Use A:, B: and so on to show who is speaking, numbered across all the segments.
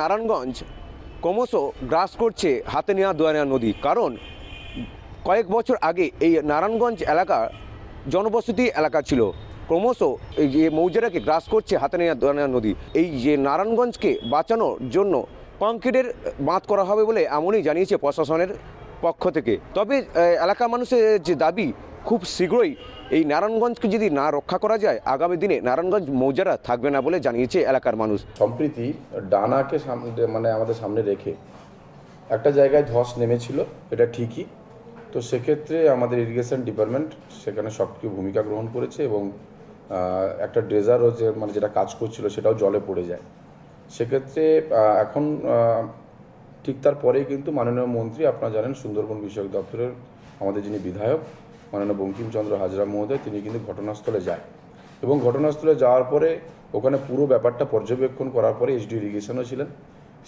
A: নারায়ণগঞ্জ। ক্রমশ গ্রাস করছে হাতে নেওয়া দোয়া নদী। কারণ কয়েক বছর আগে এই নারায়ণগঞ্জ এলাকা জনবসতি এলাকা ছিল। ক্রমশ এই যে মৌজাটাকে গ্রাস করছে হাতে নেওয়া দোয়া নদী। এই যে নারায়ণগঞ্জকে বাঁচানোর জন্য কংক্রিটের বাঁধ করা হবে বলে এমনই জানিয়েছে প্রশাসনের পক্ষ থেকে। তবে এলাকা মানুষের যে দাবি খুব শীঘ্রই এই নারায়ণগঞ্জকে যদি না রক্ষা করা যায়, আগামী দিনে নারায়ণগঞ্জ মৌজারা থাকবে না বলে জানিয়েছে এলাকার মানুষ।
B: সম্প্রীতি ডানাকে সামনে মানে আমাদের সামনে রেখে একটা জায়গায় ধস নেমেছিল, এটা ঠিকই। তো সেক্ষেত্রে আমাদের ইরিগেশন ডিপার্টমেন্ট সেখানে সক্রিয় ভূমিকা গ্রহণ করেছে এবং একটা ড্রেজারও যে মানে যেটা কাজ করছিল সেটাও জলে পড়ে যায়। সেক্ষেত্রে এখন ঠিক তারপরেই কিন্তু মাননীয় মন্ত্রী আপনারা জানেন সুন্দরবন বিষয়ক দপ্তরের আমাদের যিনি বিধায়ক মাননীয় বঙ্কিমচন্দ্র হাজরা মহোদয়, তিনি কিন্তু ঘটনাস্থলে যায়। এবং ঘটনাস্থলে যাওয়ার পরে ওখানে পুরো ব্যাপারটা পর্যবেক্ষণ করার পরে এইচডি ইরিগেশনও ছিলেন।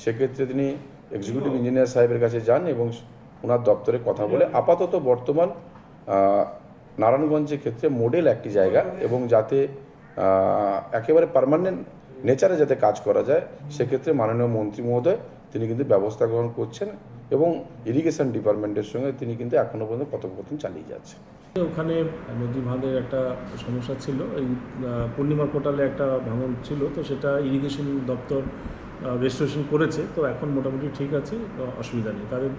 B: সেক্ষেত্রে তিনি এক্সিকিউটিভ ইঞ্জিনিয়ার সাহেবের কাছে যান এবং ওনার দপ্তরে কথা বলে আপাতত বর্তমান নারায়ণগঞ্জের ক্ষেত্রে মডেল একটি জায়গা এবং যাতে একেবারে পার্মানেন্ট নেচারে যাতে কাজ করা যায়, সেক্ষেত্রে মাননীয় মন্ত্রী মহোদয় তিনি কিন্তু ব্যবস্থা গ্রহণ করছেন এবং ইরিগেশন ডিপার্টমেন্টের সঙ্গে তিনি কিন্তু এখনও পর্যন্ত কথোপকথন চালিয়ে যাচ্ছেন।
C: ওখানে নদী ভাঙের একটা সমস্যা ছিল। এই পূর্ণিমা কোটালে একটা ভাঙন ছিল তো সেটা ইরিগেশন দপ্তর রেজিস্ট্রেশন করেছে। তো এখন মোটামুটি ঠিক আছে অসুবিধা নেই। তাদের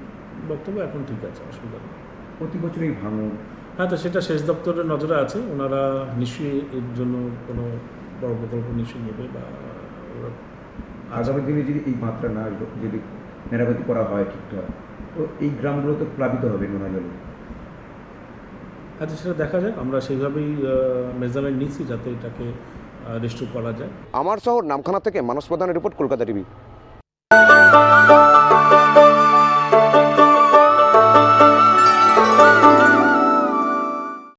C: বক্তব্য এখন ঠিক আছে অসুবিধা নেই।
D: প্রতি বছর এই ভাঙন?
C: হ্যাঁ তো সেটা শেষ দপ্তরের নজরে আছে। ওনারা নিশ্চয়ই এর জন্য কোনো বড় প্রকল্প নিশ্চয়ই নেবে বা ওরা
D: আগামী দিনে যদি এই মাত্রা না যদি মেরামতি করা হয় ঠিকঠাক তো এই গ্রামগুলো তো প্লাবিত হবে নোনা জলে
C: আচ্ছা সেটা দেখা যাক। আমরা সেইভাবেই মেজারমেন্ট নিচ্ছি যাতে এটাকে রেস্টোর করা যায়।
A: আমার শহর নামখানা থেকে মানস প্রধানের রিপোর্ট, কলকাতা টিভি।